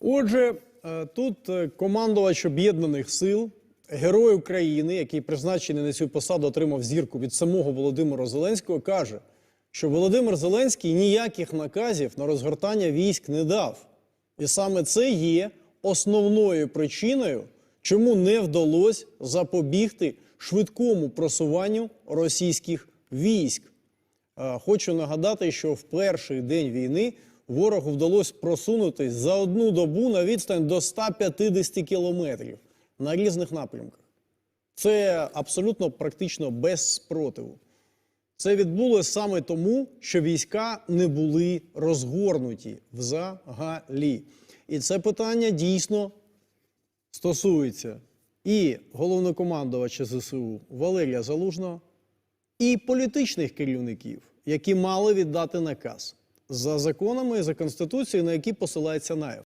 Отже, е, тут е, командувач об'єднаних сил, герой України, який призначений на цю посаду, отримав зірку від самого Володимира Зеленського, каже, що Володимир Зеленський ніяких наказів на розгортання військ не дав. І саме це є основною причиною, чому не вдалося запобігти швидкому просуванню російських військ. Е, Хочу нагадати, що в перший день війни ворогу вдалося просунутись за одну добу на відстань до 150 кілометрів на різних напрямках. Це абсолютно практично без спротиву. Це відбулося саме тому, що війська не були розгорнуті взагалі. І це питання дійсно стосується і головнокомандувача ЗСУ Валерія Залужного, і політичних керівників, які мали віддати наказ за законами за конституцією, на які посилається НАЕВ.